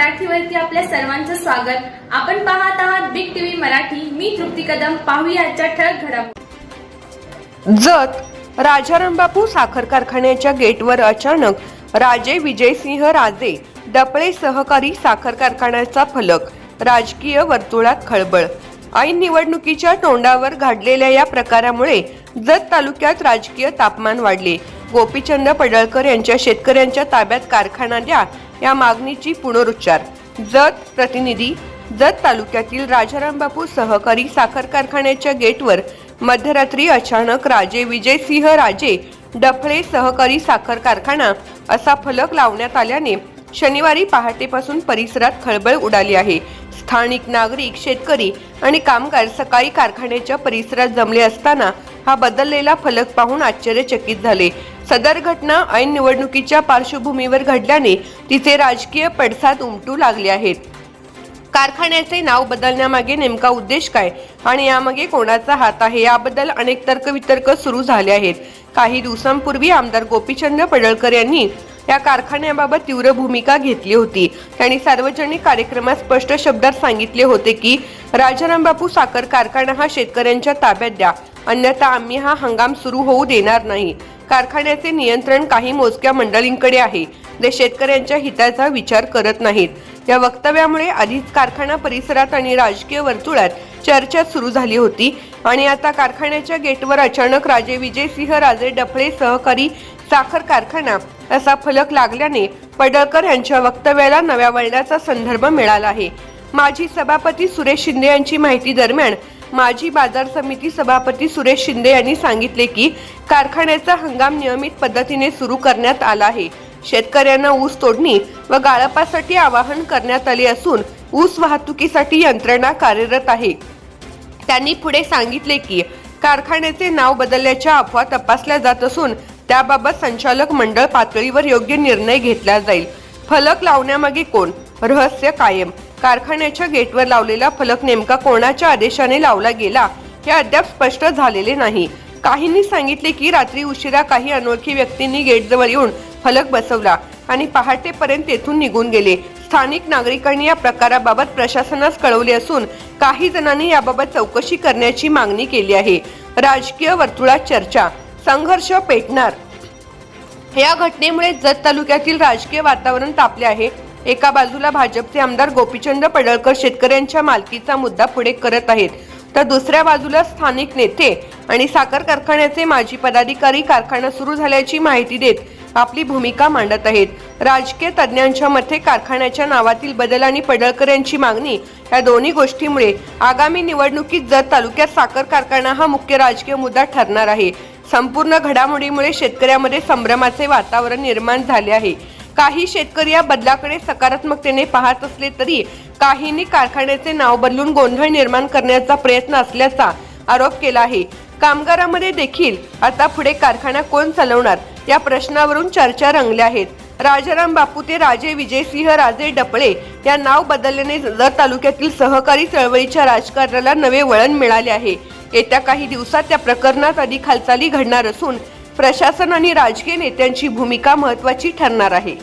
मराठीवरती आपल्या सर्वांचं स्वागत. आपण पाहत आहात बिग टीव्ही मराठी. मी तृप्ती कदम. पाहूया आजच्या ठळक घडामोडी. जत राजारामबापू साखर कारखान्याच्या गेटवर अचानक राजे विजयसिंह राजे डपळे सहकारी साखर कारखान्याचा फलक राजकीय वर्तुळात खळबळ. ऐन निवडणुकीच्या तोंडावर घडलेल्या या प्रकारामुळे जत तालुक्यात राजकीय तापमान वाढले. गोपीचंद पडळकर यांच्या शेतकऱ्यांच्या ताब्यात कारखाना द्या या मागणीची पुनरुच्चार. जत प्रतिनिधी जत तालुक्यातील राजारामबापू सहकारी साखर कारखान्याच्या गेटवर मध्यरात्री अचानक राजे विजयसिंह राजे डफळे सहकारी साखर कारखाना असा फलक लावण्यात आल्याने शनिवारी पहाटेपासून परिसरात खळबळ उडाली आहे. स्थानिक नागरिक शेतकरी आणि कामगार सकाळी कारखान्याच्या परिसरात जमले असताना हा बदललेला फलक पाहून आश्चर्यचकित झाले. सदर घटना ऐन निवडणुकीच्या पार्श्वभूमीवर घडल्याने तिचे राजकीय पडसाद उमटू लागले आहेत. कारखान्याचे नाव बदलण्यामागे नेमका उद्देश काय आणि यामागे कोणाचा हात आहे याबद्दल अनेक तर्कवितर्क सुरू झाले आहेत. काही दिवसांपूर्वी आमदार गोपीचंद पडळकर यांनी या कारखान्याबाबत तीव्र भूमिका घेतली होती. त्यांनी सार्वजनिक कार्यक्रमात स्पष्ट शब्दात सांगितले होते की राजाराम बापू साखर कारखाना हा शेतकऱ्यांच्या ताब्यात द्या. अन्यथा आम्ही हा हंगाम सुरू होऊ देणार नाही. कारखान्याचे नियंत्रण काही मोजक्या मंडळींकडे आहे. जे शेतकऱ्यांच्या हिताचा विचार करत नाहीत. या वक्तव्यामुळे आधीच कारखाना परिसरात आणि राजकीय वर्तुळात चर्चा सुरू झाली होती आणि आता कारखान्याच्या गेटवर अचानक राजे विजयसिंह राजे डफळे सहकारी साखर कारखाना असा फलक लागल्याने पडळकर यांच्या वक्तव्याला नव्या वळणाचा संदर्भ मिळाला आहे. माजी सभापती सुरेश शिंदे यांची माहिती दरम्यान माजी बाजार समिती सभापती सुरेश शिंदे यांनी सांगितले की कारखान्याचा हंगाम नियमित पद्धतीने सुरू करण्यात आला आहे. शेतकऱ्यांना ऊस तोडणी व गाळपासाठी आवाहन करण्यात आले असून ऊस वाहतुकीसाठी यंत्रणा कार्यरत आहे. त्यांनी पुढे सांगितले की कारखान्याचे नाव बदलल्याच्या अफवा तपासल्या जात असून त्याबाबत संचालक मंडळ पातळीवर योग्य निर्णय घेतला जाईल. फलक लावण्यामागे कोण? रहस्य कायम कारखान्याच्या गेटवर लावलेला फलक नेमका कोणाच्या आदेशाने लावला गेला हे अद्याप स्पष्ट झालेले नाही. काहींनी सांगितले की रात्री उशिरा काही अनोळखी व्यक्तींनी गेटजवळ येऊन फलक बसवला आणि पहाटेपर्यंत तेथून निघून गेले. स्थानिक नागरिकांनी या प्रकाराबाबत प्रशासनास कळवले असून काही जणांनी याबाबत चौकशी करण्याची मागणी केली आहे. राजकीय वर्तुळात चर्चा. संघर्ष पेटणार. या घटनेमुळे जत तालुक्यातील राजकीय वातावरण तापले आहे. एका बाजूला भाजपचे आमदार गोपीचंद पडळकर शेतकऱ्यांच्या मालकीचा मुद्दा पुढे करत आहेत. तर दुसऱ्या बाजूला स्थानिक नेते आणि साखर कारखान्याचे माजी पदाधिकारी कारखाना सुरू झाल्याची माहिती देत आपली भूमिका मांडत आहेत. राजकीय तज्ज्ञांच्या मते कारखान्याच्या नावातील बदल आणि पडळकर यांची मागणी या दोन्ही गोष्टीमुळे आगामी निवडणुकीत जत तालुक्यात साखर कारखाना हा मुख्य राजकीय मुद्दा ठरणार आहे. संपूर्ण घडामोडीमुळे शेतकऱ्यामध्ये संभ्रमाचे वातावरण निर्माण झाले आहे. काही शेतकरी या बदलाकडे सकारात्मकतेने पाहत असले तरी काहींनी कारखान्याचे नाव बदलून गोंधळ निर्माण करण्याचा प्रयत्न असल्याचा आरोप केला आहे. कामगारामध्ये देखील आता पुढे कारखाना कोण चालवणार या प्रश्नावरून चर्चा रंगल्या आहेत. राजाराम बापू ते राजे विजयसिंह राजे डपळे या नाव बदलल्याने जत तालुक्यातील सहकारी चळवळीच्या राजकारणाला नवे वळण मिळाले आहे. येत्या काही दिवसात त्या प्रकरणात अधिक हालचाली घडणार असून प्रशासन आणि राजकीय नेत्यांची भूमिका महत्वाची ठरणार आहे.